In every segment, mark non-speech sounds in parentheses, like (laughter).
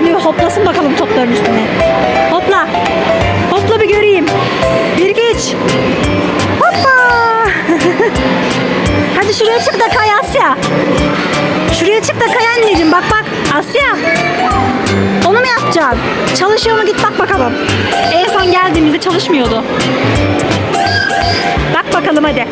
Şimdi hoplasın bakalım topların üstüne. Hopla. Hopla bir göreyim. Bir geç. Hoppa. (laughs) Hadi şuraya çık da kay Asya. Şuraya çık da kay anneciğim. Bak bak Asya. Onu mu yapacaksın? Çalışıyor mu git bak bakalım. En son geldiğimizde çalışmıyordu. Bak bakalım hadi.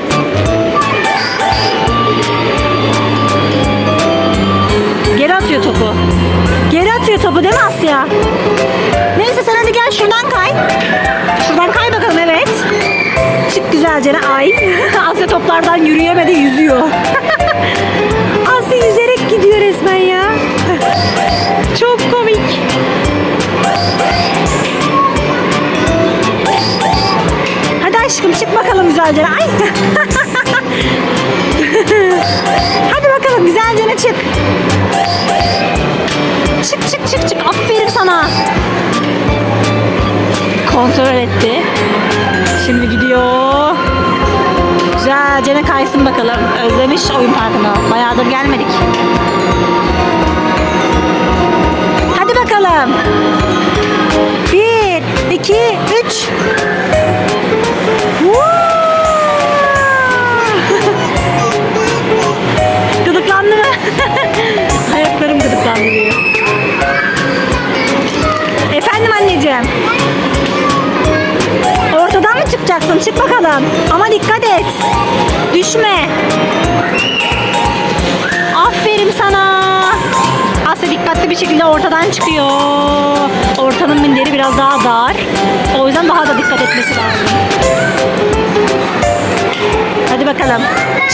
Güzelce. Ay. (laughs) Hadi bakalım güzelce çık. Çık çık çık çık. Aferin sana. Kontrol etti. Şimdi gidiyor. Güzelce ne kaysın bakalım. Özlemiş oyun parkını. Bayağıdır gelmedik. Hadi bakalım. Çıkacaksın? Çık bakalım. Ama dikkat et. Düşme. Aferin sana. Asya dikkatli bir şekilde ortadan çıkıyor. Ortanın minderi biraz daha dar. O yüzden daha da dikkat etmesi lazım. Hadi bakalım.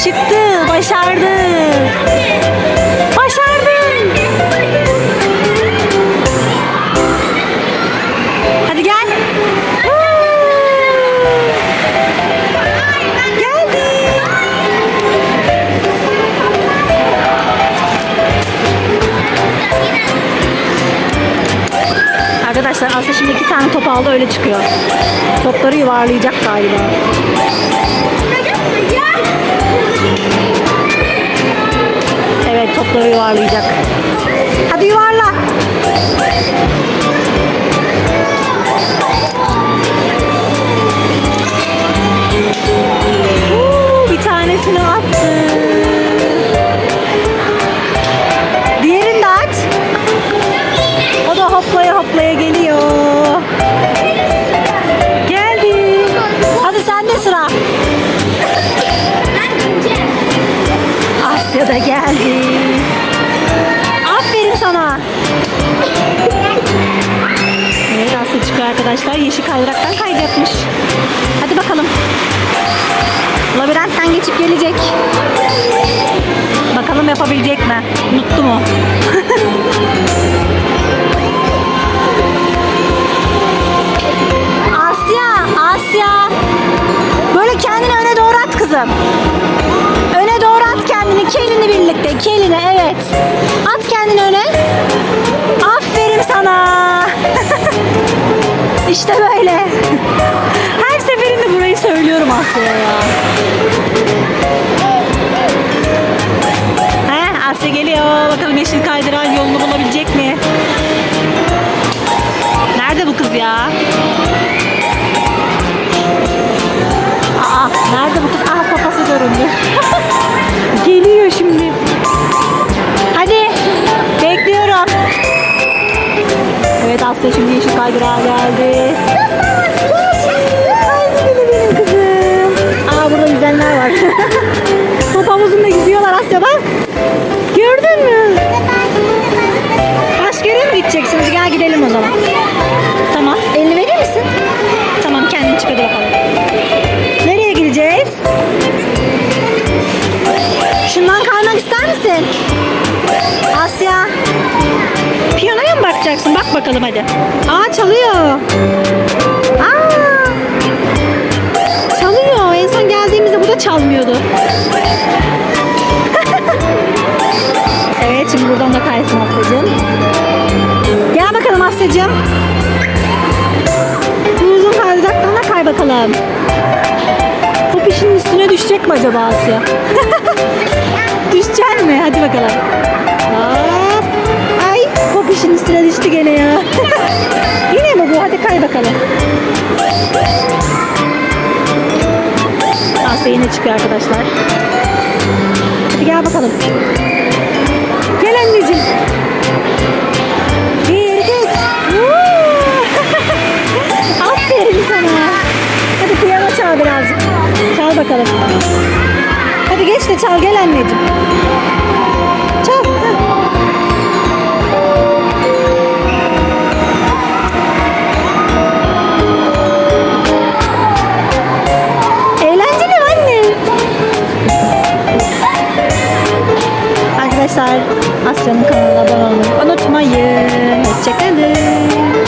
Çıktı. Başardı. Arkadaşlar Asya şimdi iki tane top aldı öyle çıkıyor. Topları yuvarlayacak galiba. Evet topları yuvarlayacak. Hadi yuvarla. Uuu, bir tanesini attı. Arkadaşlar. Yeşil kaydıraktan kayacakmış. Hadi bakalım. Labirentten geçip gelecek. Bakalım yapabilecek mi? Mutlu mu? (laughs) Asya, Asya. Böyle kendini öne doğru at kızım. Öne doğru at kendini. Kelini birlikte. Kelini evet. At kendini öne. İşte böyle. Her seferinde burayı söylüyorum Asya'ya ya. He, Asya geliyor. Bakalım yeşil kaydıran yolunu bulabilecek mi? Nerede bu kız ya? Asya şimdi yeşil kaydırağa geldi. Ay benim benim kızım. Aa burada yüzenler var. (laughs) Top havuzunda yüzüyorlar Asya bakalım hadi. Aa çalıyor. Aa. Çalıyor. En son geldiğimizde bu da çalmıyordu. (laughs) evet şimdi buradan da kaysın Asya'cığım. Gel bakalım Asya'cığım. Bu uzun kaydıraktan da kay bakalım. Top işin üstüne düşecek mi acaba Asya? (laughs) Düşecek mi? Hadi bakalım. Hop işin üstüne düştü gene ya. (laughs) Yine mi bu? Hadi kay bakalım. Asya yine çıkıyor arkadaşlar. Hadi gel bakalım. Gel anneciğim. Bir git. (laughs) Aferin sana. Hadi piyano çal birazcık. Çal bakalım. Hadi geç de çal gel anneciğim. Çal. Sar Asya'nın kanalına abone olmayı unutmayın. Hoşçakalın.